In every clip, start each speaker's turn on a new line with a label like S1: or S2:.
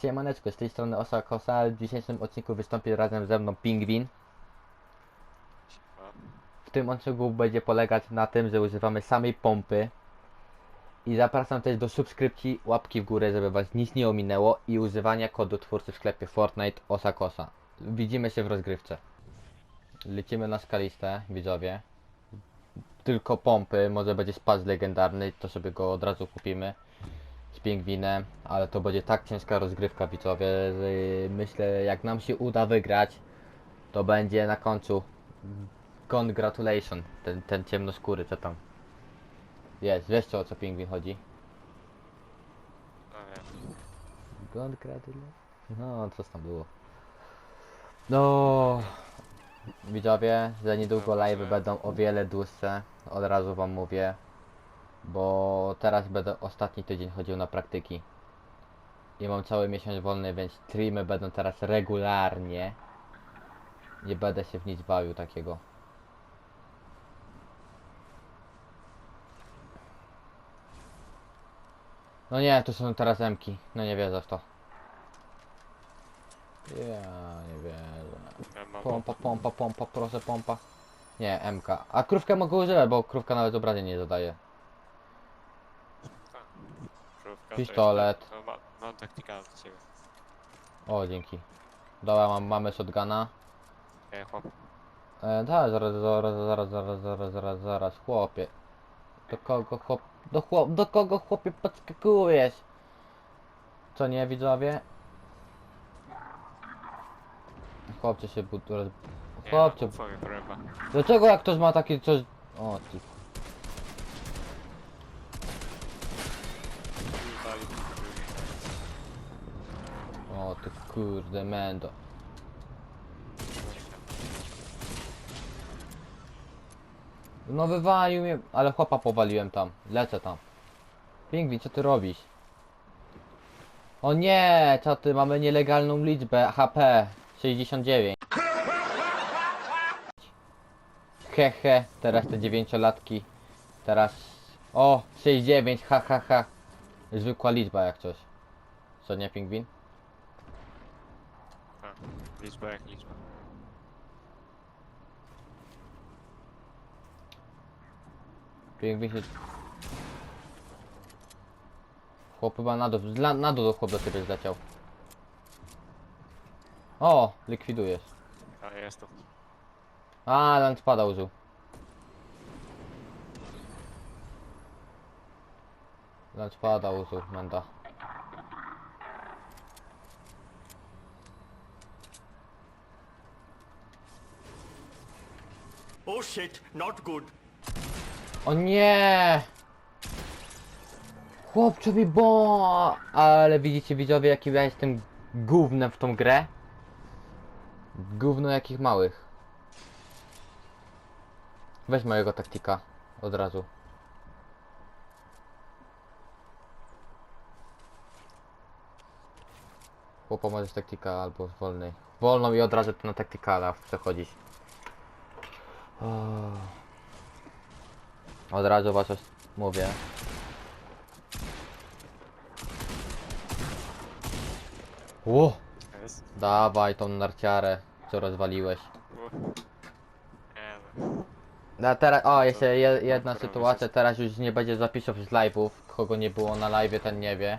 S1: Siemaneczko, z tej strony Osa Kosa. W dzisiejszym odcinku wystąpi razem ze mną Pingwin. W tym odcinku będzie polegać na tym, że używamy samej pompy. I zapraszam też do subskrypcji, łapki w górę, żeby was nic nie ominęło i używania kodu twórcy w sklepie Fortnite Osa Kosa. Widzimy się w rozgrywce. Lecimy na skalistę, widzowie. Tylko pompy, może będzie spas legendarny, to sobie go od razu kupimy z pingwinem, ale to będzie tak ciężka rozgrywka widzowie, że myślę jak nam się uda wygrać, to będzie na końcu congratulation, ten, ten ciemnoskóry, co tam jest, wiesz co, o co pingwin chodzi?
S2: No wiem.
S1: Congratulation, no co tam było. No, widzowie, za niedługo
S2: Dobrze.
S1: live będą o wiele dłuższe, od razu wam mówię, bo teraz będę ostatni tydzień chodził na praktyki. I mam cały miesiąc wolny, więc streamy będą teraz regularnie. Nie będę się w nic bawił takiego. No nie, to są teraz emki. No nie wierzę w to. Ja nie wierzę. Pompa, pompa, pompa, proszę pompa. Nie, MK. A krówkę mogę używać, bo krówka nawet obrażeń nie zadaje.
S2: To
S1: pistolet.
S2: jest- No, ma, mam od ciebie.
S1: O, dzięki. Dobra, mam, mamy shotguna.
S2: Ej, chłop.
S1: E, da, zaraz, zaraz, zaraz, zaraz, zaraz, zaraz, zaraz, chłopie. Do kogo chłop... Do, chłop, do kogo chłopie podskakujesz? Co nie, widzowie? Chłopcie się bud... roz-
S2: Nie, no,
S1: dlaczego jak ktoś ma taki coś... O, ty... O, ty kurde, mendo. No wywalił mnie, ale chłopa powaliłem tam. Lecę tam. Pingwin, co ty robisz? O nie, co ty, mamy nielegalną liczbę HP 69. Hehe, teraz te dziewięciolatki. Teraz... O, 69, ha ha ha. Zwykła liczba jak coś. Co nie, pingwin?
S2: Liczba jak liczba.
S1: Pingwin się... Chłop chyba na dół, na, na dół chłop do ciebie zleciał. O, likwidujesz.
S2: A, jest tu.
S1: A, launchpada użył. Launchpada użył, menda.
S3: Oh shit, not good.
S1: O nie! Chłopcze mi bo... Ale widzicie widzowie jaki ja jestem gównem w tą grę? Gówno jakich małych. Weź mojego taktika od razu. Chłopa możesz taktika albo wolnej. Wolną i od razu na taktykala. Oh. Od razu was mówię. Ło!
S2: Jest.
S1: Dawaj tą narciarę, co rozwaliłeś.
S2: Nie no.
S1: No teraz, o, jeszcze je, jedna
S2: Dobra,
S1: sytuacja, teraz już nie będzie zapisów z live'ów, kogo nie było na live, ten nie wie.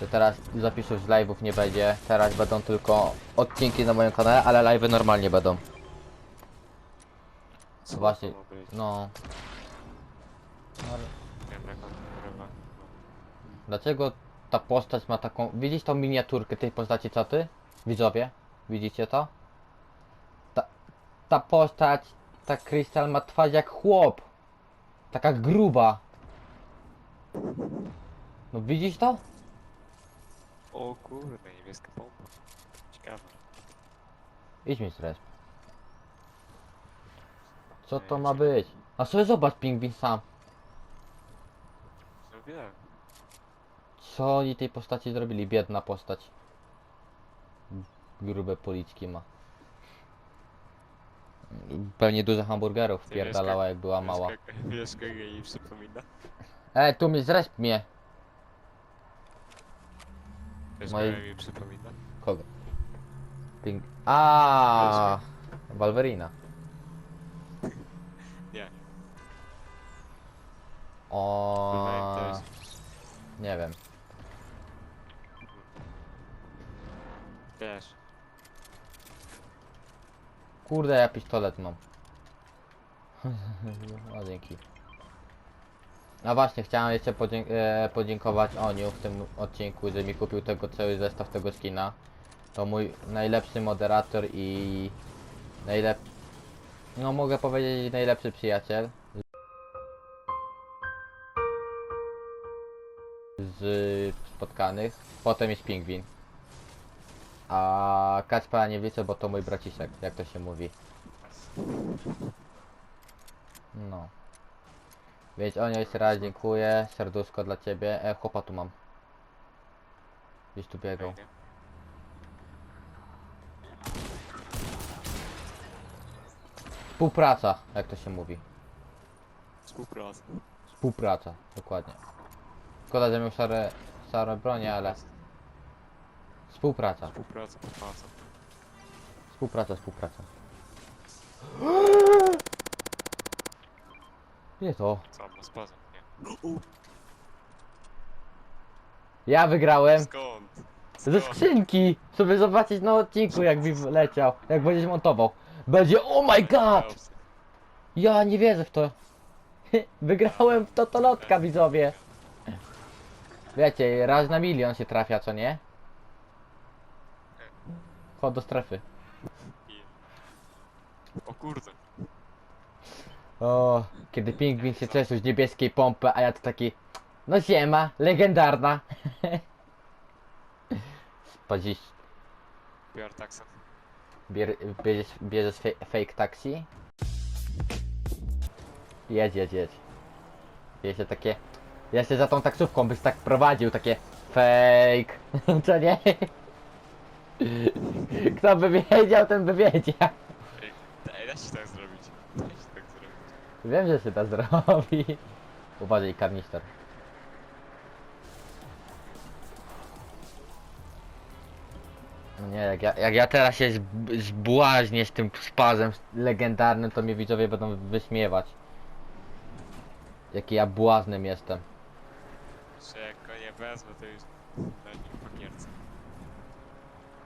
S1: To teraz zapisów z live'ów nie będzie, teraz będą tylko odcinki na moim kanale, ale live'y normalnie będą.
S2: Co
S1: Właśnie, no. Ale. Dlaczego ta postać ma taką... Widzisz tą miniaturkę tej postaci, co ty? Widzowie? Widzicie to? Ta, ta postać, ta Krystal ma twarz jak chłop. Taka gruba. No widzisz to?
S2: O kurde, niebieska pompa. Ciekawe.
S1: Idź mi stres. Co to ma być? A sobie zobacz pingwin sam. Co oni tej postaci zrobili? Biedna postać. Grube policzki ma. Pewnie dużo hamburgerów wpierdalała jak była mała.
S2: Wiesz, kogo jej przypomina?
S1: E, tu mi zresp mnie.
S2: To jest
S1: Moi-
S2: moje mi przypomina.
S1: Kogo? Ping... A. O,
S2: To
S1: nie wiem.
S2: Wiesz.
S1: Kurde, ja pistolet mam. O, dzięki. No właśnie, chciałem jeszcze podzięk e, podziękować Oniu w tym odcinku, że mi kupił tego cały zestaw tego skina. To mój najlepszy moderator i najlep... No mogę powiedzieć najlepszy przyjaciel. Z spotkanych. Potem jest pingwin. A Kacpera nie widzę, bo to mój braciszek, jak to się mówi. No. Więc Onio jeszcze raz dziękuję, serduszko dla ciebie. E, chłopa tu mam. Gdzieś tu biegał. Współpraca, jak to się mówi.
S2: Współpraca.
S1: Współpraca, dokładnie. Szkoda, że miał szare, szare bronie, ale... Współpraca,
S2: Współpraca, współpraca.
S1: współpraca, współpraca. Nie to.
S2: Co? Nie.
S1: Ja wygrałem.
S2: Skąd?
S1: Ze skrzynki! Sobie zobaczyć na odcinku jak mi leciał, jak będziesz montował. Będzie, oh my god! Ja nie wierzę w to. Wygrałem w totolotka widzowie. Wiecie, raz na milion się trafia, co nie? Chodź do strefy.
S2: O kurde.
S1: O, kiedy pingwin się cieszył z niebieskiej pompy, a ja to taki... No siema, legendarna. Spadzisz,
S2: Biorę taksę.
S1: bier, bierzesz, bierzesz fe, fake taxi? Jedź, jedź, jedź. Wiecie, takie... Jeszcze za tą taksówką byś tak prowadził, takie... Fake. Co nie? Kto by wiedział, ten by wiedział.
S2: Ej, ej, da się tak zrobić. Da się tak zrobić.
S1: Wiem, że się to zrobi. Uważaj, karnister. No Nie, jak ja, jak ja teraz się zb- zbłaźnię z tym spazem legendarnym, to mnie widzowie będą wyśmiewać. Jaki ja błaznem jestem.
S2: Że jak go nie wezmę, to już na nim pakierce.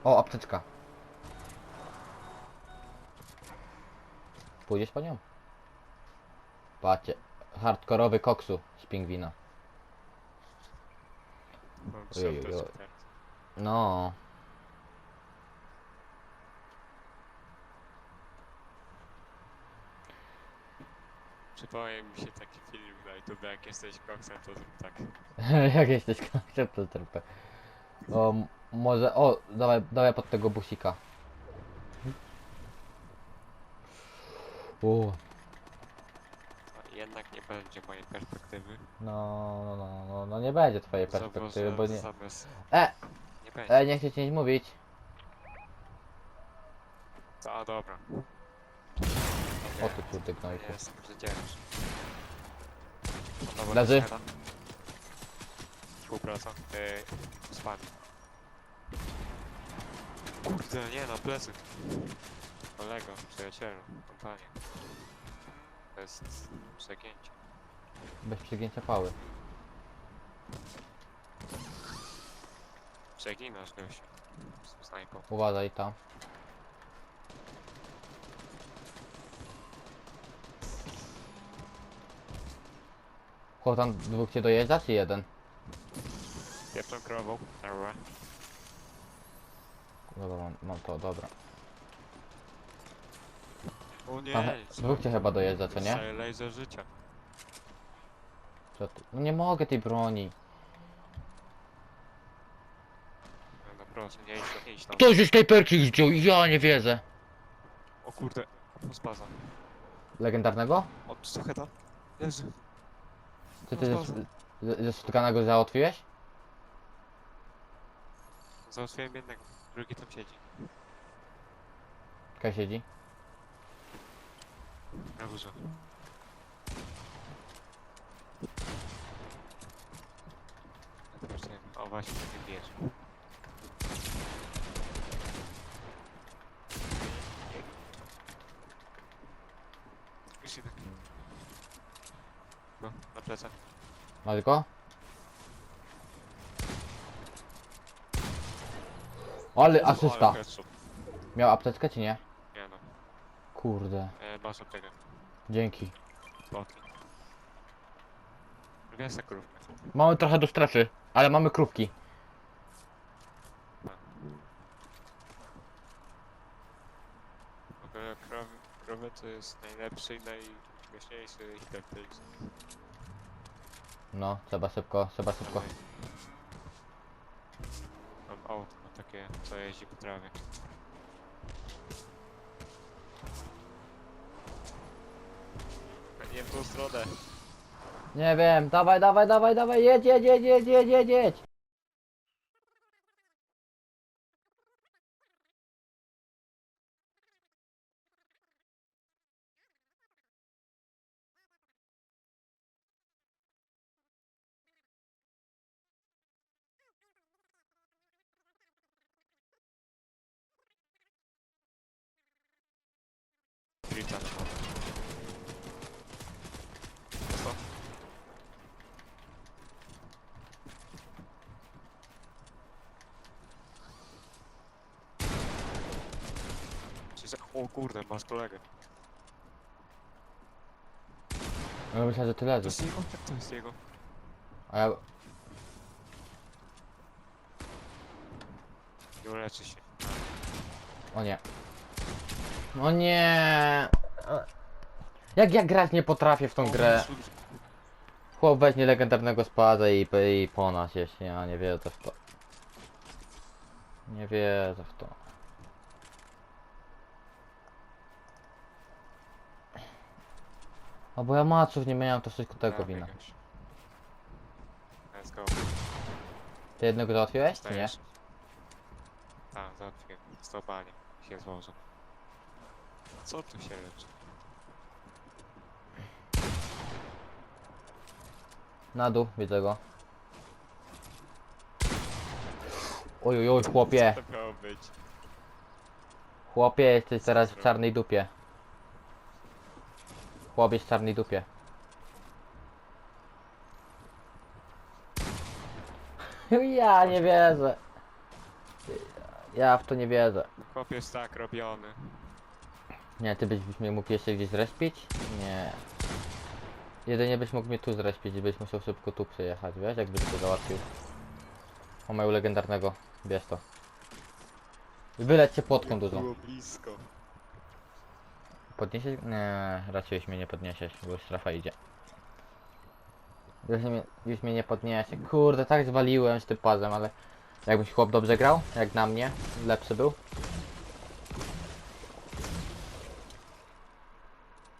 S1: O, apteczka. Pójdziesz po nią? Patrzcie, hardkorowy koksu z pingwina.
S2: Mam
S1: Ojej, ojej. No.
S2: Przypomniał mi się taki film YouTube, jak jesteś koksem, to zrób tak.
S1: Jak jesteś koksem, to trupę. O, m- może, o, dawaj, dawaj pod tego busika.
S2: No, jednak nie będzie mojej perspektywy.
S1: no, no, no, no, no nie będzie twojej perspektywy, bo nie...
S2: Zamiast...
S1: E,
S2: Nie będzie.
S1: e, nie chcę ci nic mówić.
S2: A dobra.
S1: O ty kurde gnojku.
S2: Jest, przecież. Dobra,
S1: Leży.
S2: Współpraca. Yy, z wami. Kurde, nie, na plecy. Kolego, przyjacielu, kompanie. To jest przegięcie.
S1: Bez przegięcia pały.
S2: Przeginasz gościu. Z snajpą.
S1: Uważaj tam. Chłop tam dwóch cię dojeżdża, czy jeden?
S2: Pierwszą krową. Dobra.
S1: Dobra, mam, mam to, dobra.
S2: O nie,
S1: Aha, dwóch cię chyba dojeżdża, co nie?
S2: Laser życia.
S1: Co ty? No nie mogę tej broni.
S2: No, proszę, nie idź, nie idź tam.
S1: Ktoś już tej perki wziął, ja nie wierzę.
S2: O kurde, spaza.
S1: Legendarnego?
S2: O, co heta?
S1: Ty
S2: No,
S1: ze, ze, ze załatwiłeś?
S2: Załatwiłem jednego, drugi tam siedzi.
S1: Kaj siedzi?
S2: Na górze. O właśnie, tak nie lecę.
S1: Masz go? Ale asysta.
S2: Ale headshot.
S1: Miał apteczkę czy nie?
S2: Nie no.
S1: Kurde.
S2: E, masz aptekę.
S1: Dzięki.
S2: Spotki. Lubię sobie krówkę.
S1: Mamy trochę do strefy, ale mamy krówki.
S2: W ogóle krowy, krowy to jest najlepszy i najśmieszniejszy chleb tej
S1: No, trzeba szybko, trzeba szybko.
S2: Mam no takie, co jeździ po trawie. Nie w tą stronę.
S1: Nie wiem, dawaj, dawaj, dawaj, dawaj, jedź, jedź, jedź, jedź, jedź, jedź, jedź.
S2: Trita na motor. Co? Czy za- O kurde, masz kolegę.
S1: No myślę, że ty
S2: To
S1: leżysz.
S2: jest jego? To jest jego.
S1: A ja...
S2: Nie uleczy się.
S1: O nie. O nie. Jak ja grać nie potrafię w tą grę. Chłop weźmie legendarnego spada i, i po nas jeśli ja nie wierzę w to. Nie wierzę w to. A bo ja maców nie miałem, to wszystko tego wina.
S2: Let's go.
S1: Ty jednego załatwiłeś, czy nie?
S2: Stajesz. Tak, załatwiłem. Stopanie się złożą. Co tu się leczy?
S1: Na dół, widzę go. Oj, oj, oj, chłopie.
S2: Co to miało być?
S1: Chłopie, jesteś teraz w czarnej dupie. Chłopiec w czarnej dupie. Ja nie wierzę. Ja w to nie wierzę.
S2: Chłop jest tak robiony.
S1: Nie, ty byś mnie mógł jeszcze gdzieś zrespić? Nie. Jedynie byś mógł mnie tu zrespić i byś musiał szybko tu przyjechać, wiesz, jakbyś to załatwił. O mają legendarnego, bierz to. Wyleć się płotką dużą.
S2: Było blisko.
S1: Podniesiesz? Nie, raczej już mnie nie podniesiesz, bo już strefa idzie. Już mnie, już mnie nie podniesie. Kurde, tak zwaliłem z tym pazem, ale... Jakbyś chłop dobrze grał, jak na mnie, lepszy był.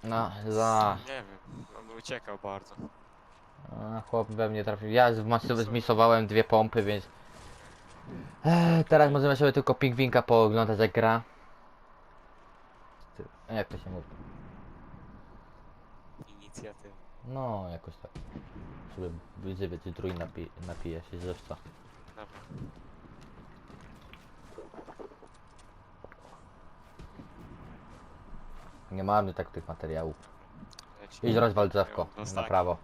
S1: No, za...
S2: Nie wiem, on uciekał bardzo.
S1: A, chłop we mnie trafił. Ja zmisowałem dwie pompy, więc... Teraz możemy sobie tylko pingwinka pooglądać jak gra. Jak to się mówi?
S2: Inicjatywa.
S1: No, jakoś tak. Sobie wyzywy cytruj napi napije się żywca.
S2: Dobra.
S1: Nie mamy tak tych materiałów. Idź rozwal drzewko,
S2: No,
S1: na
S2: tak.
S1: prawo.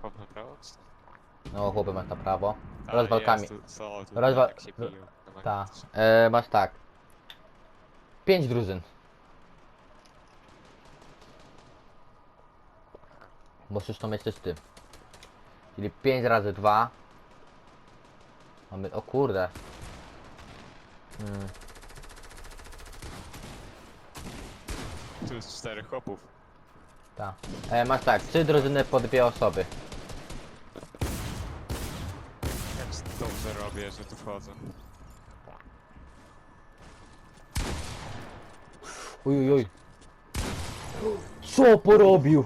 S2: Chłop na prawo? czy?
S1: No, chłopy masz na prawo.
S2: A,
S1: Rozwal
S2: jest
S1: kamień.
S2: tu- Co tu
S1: Rozwal-
S2: tak się biją?
S1: Ta. E, masz tak. Pięć drużyn. Musisz to mieć z tym. Czyli 5 razy 2. Mamy. O kurde. Hmm.
S2: Tu jest czterech chłopów.
S1: Tak. E, masz tak, trzy drużyny po dwie osoby.
S2: Jak dobrze robię, że tu wchodzę.
S1: Uj, uj, uj. Co porobił?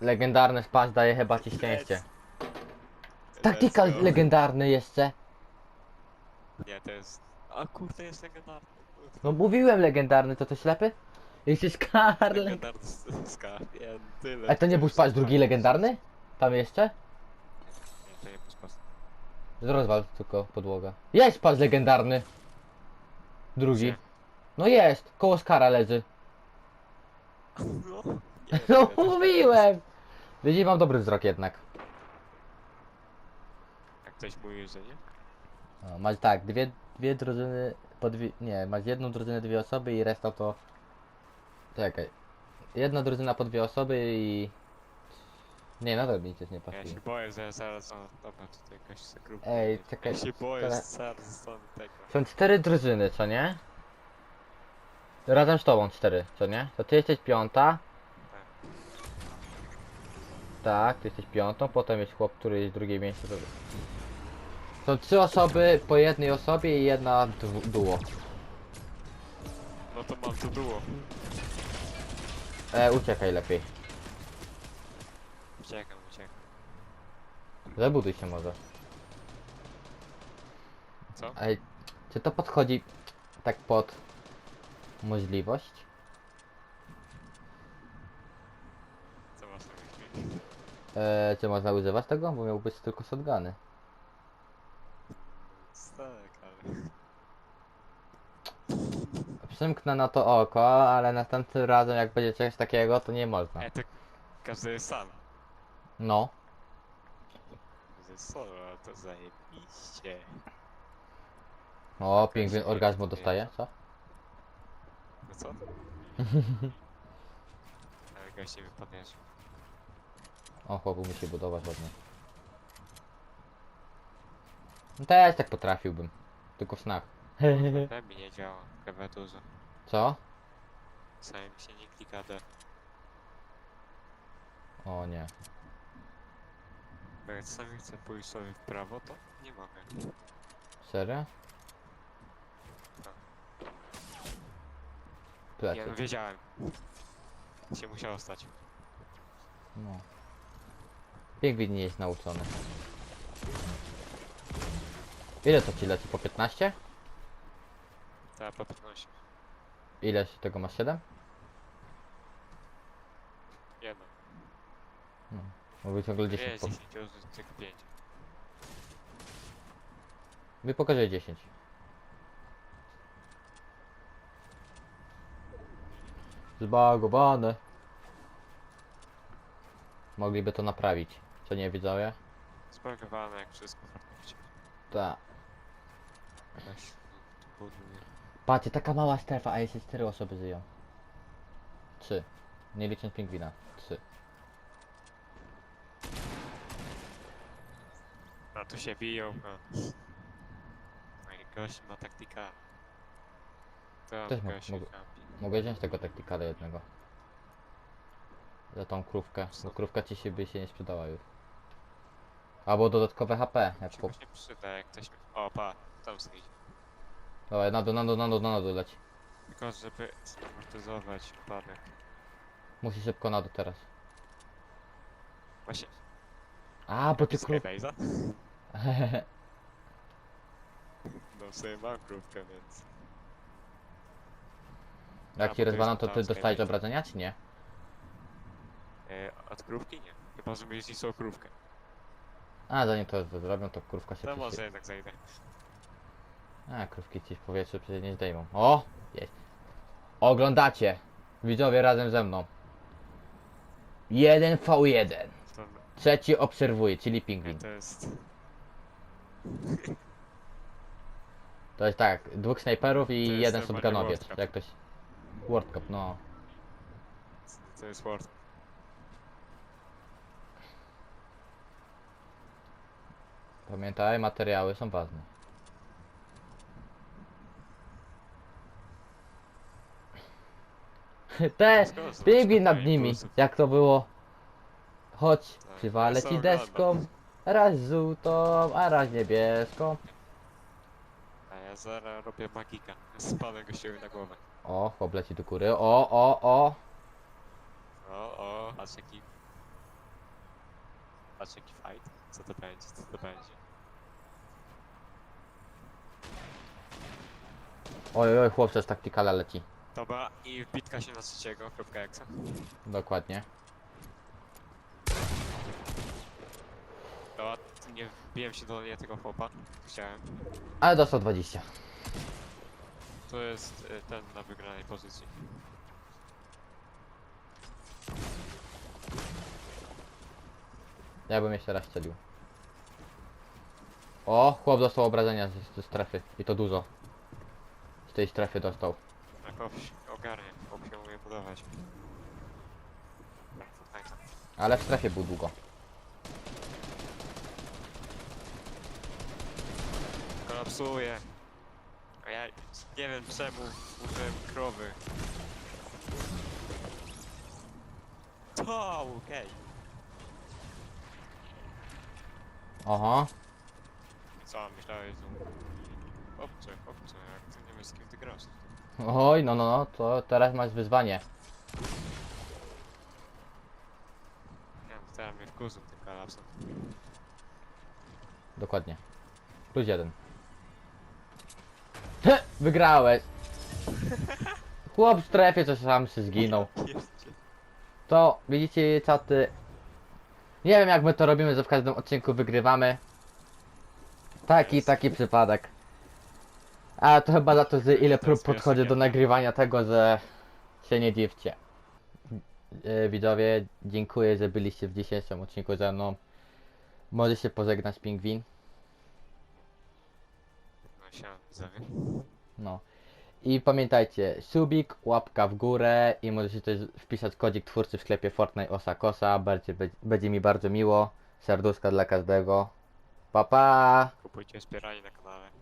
S1: Legendarny spas daje chyba ci szczęście. Taktyka
S2: Let's go.
S1: legendarny jeszcze.
S2: Nie, to jest... A kurde, jest legendarny.
S1: No mówiłem legendarny, to to ślepy? Jesteś Karlek.
S2: Legendarny s- skarb. Nie, tyle.
S1: A to nie był spas drugi legendarny? Tam jeszcze?
S2: Nie, to nie był spas.
S1: Rozwal tylko podłoga. Jest spas legendarny. Drugi.
S2: Gdzie?
S1: No jest, koło Skara leży.
S2: No. Nie,
S1: mówiłem! Widzisz, mam dobry wzrok jednak.
S2: Jak ktoś mówi, że nie?
S1: No, masz tak, dwie, dwie drużyny, po dwie, nie, masz jedną drużynę, dwie osoby i reszta to... Czekaj. Jedna drużyna po dwie osoby i... Nie, nadal mi coś nie
S2: Ja
S1: pasuje.
S2: się boję, że zaraz dobra, tutaj jakaś grupka.
S1: Ej, czekaj,
S2: Ja się boję,
S1: teraz-
S2: że zaraz zostanę tego.
S1: Są cztery drużyny, co nie? Razem z tobą cztery, co nie? To ty jesteś piąta. Tak, ty jesteś piątą, potem jest chłop, który jest w drugiej miejscu. to- Są trzy osoby po jednej osobie i jedna du- duo.
S2: No to mam to duo.
S1: E, uciekaj lepiej.
S2: Uciekam, uciekam.
S1: Zabuduj się może.
S2: Co?
S1: Ej, czy to podchodzi tak pod możliwość?
S2: Co masz na myśli?
S1: E, czy można używać tego? Bo miał być tylko shotguny.
S2: Tak, ale...
S1: Przymknę na to oko, ale następnym razem jak będzie czegoś takiego, to nie można.
S2: Ej, to każdy jest sam.
S1: No.
S2: Jest solo, to zajebiście.
S1: O, pingwin orgazmu dostaje, co?
S2: No co? Ale goście wypadniesz.
S1: O, chłopu musi budować ładnie. No też tak potrafiłbym. Tylko w snach.
S2: Ten mi nie działa w klawiaturze.
S1: Co?
S2: Samym się nie klika D.
S1: O nie.
S2: Bo jak czasami chcę pójść sobie w prawo, to nie mogę.
S1: Serio?
S2: Ja no
S1: Plecy.
S2: wiedziałem. Się musiało stać.
S1: No. Pingwin nie jest nauczony. Ile to ci leci? Po 15?
S2: Ta po 15.
S1: Ile z tego masz? 7?
S2: Jedno.
S1: Mówię ciągle 10.
S2: Nie,
S1: Po...
S2: 10, tylko 5.
S1: Wy pokażę 10. Zbagowane. Mogliby to naprawić. Co nie widzowie?
S2: Zbagowane jak wszystko w Fortnite.
S1: Tak.
S2: Weź, tu buduje.
S1: Patrzcie, taka mała strefa, a jeszcze 4 osoby żyją. 3. Nie licząc pingwina. 3.
S2: A tu się biją, no. No i gość ma taktika. To
S1: Też mo-
S2: gość
S1: mogę-
S2: kampi.
S1: Mogę wziąć tego taktikala jednego. Za tą krówkę, bo krówka ci się by się nie sprzedała już. Albo dodatkowe HP, jak
S2: Się
S1: chłop.
S2: właśnie przyda, jak ktoś... O, pa, tam idzie.
S1: Dawaj, na dół, na dół, na dół, na dół leć.
S2: Tylko żeby zamortyzować upadek.
S1: Musi szybko na dół teraz.
S2: Właśnie,
S1: A, bo ty krów...
S2: Skybase'a? No w sobie mam krówkę, więc... A,
S1: Jak
S2: bo
S1: ci
S2: to
S1: rozwalam,
S2: jest
S1: to ty dostajesz obrażenia, czy nie?
S2: E, od krówki nie. Chyba, że mieli są krówkę.
S1: A, zanim to zrobią, to krówka się
S2: To
S1: przyświe-
S2: może jednak zajdę.
S1: A, krówki ci w powietrzu przecież nie zdejmą. O! Jest. Oglądacie! Widzowie razem ze mną. 1v1.
S2: To,
S1: Trzeci obserwuje, czyli pingwin.
S2: to jest...
S1: To jest tak, dwóch snajperów i
S2: jest
S1: jeden
S2: normalnie
S1: shotgunowiec.
S2: World Cup.
S1: Jak ktoś... World Cup, no.
S2: To jest Word.
S1: Pamiętaj, materiały są ważne. Te, pingwin nad nimi. Jak to było? Chodź,
S2: Tak,
S1: przywalę ci
S2: sobie
S1: deską. Raz żółtą, a raz niebieską.
S2: A ja zaraz robię magika. Spadę gościowi na głowę.
S1: O, chłop leci do góry. O, o, o.
S2: O, o, patrz jaki... Patrz jaki fight. Co to będzie, co to będzie?
S1: Oj, oj, chłop też taktykala leci.
S2: Dobra, i wbitka się na trzeciego, kropka eksa.
S1: Dokładnie.
S2: nie wbiłem się do nie tego chłopa. Chciałem.
S1: Ale dostał 20.
S2: To jest y, ten na wygranej pozycji.
S1: Ja bym jeszcze raz strzelił. O, chłop dostał obrażenia ze, ze strefy. I to dużo. Z tej strefy dostał.
S2: Jakoś ogarnie, bo się umie budować.
S1: Ale w strefie był długo.
S2: Kolapsuje. A ja nie wiem czemu użyłem krowy. To, okej. I co, myślałeś, że... Chłopcze, chłopcze, jak ty nie wiesz z kim ty grasz.
S1: Oj, no, no, no, to teraz masz wyzwanie.
S2: Nie wiem, teraz mnie wkurzył tym.
S1: Dokładnie. Plus jeden. He, Wygrałeś! Chłop w strefie, co sam się zginął. To, widzicie, czaty. Nie wiem, jak my to robimy, że w każdym odcinku wygrywamy. Taki, taki przypadek. A to chyba za to, że ile prób podchodzi do nagrywania tego, że się nie dziwcie. E, Widzowie, dziękuję, że byliście w dzisiejszym odcinku ze mną. Może się pożegnać pingwin.
S2: Widzowie.
S1: No. I pamiętajcie, subik, łapka w górę i możecie też wpisać kodzik twórcy w sklepie Fortnite Osakosa. Będzie, będzie mi bardzo miło. Serduszka dla każdego. Pa pa!
S2: Kupujcie wspieranie na kanale.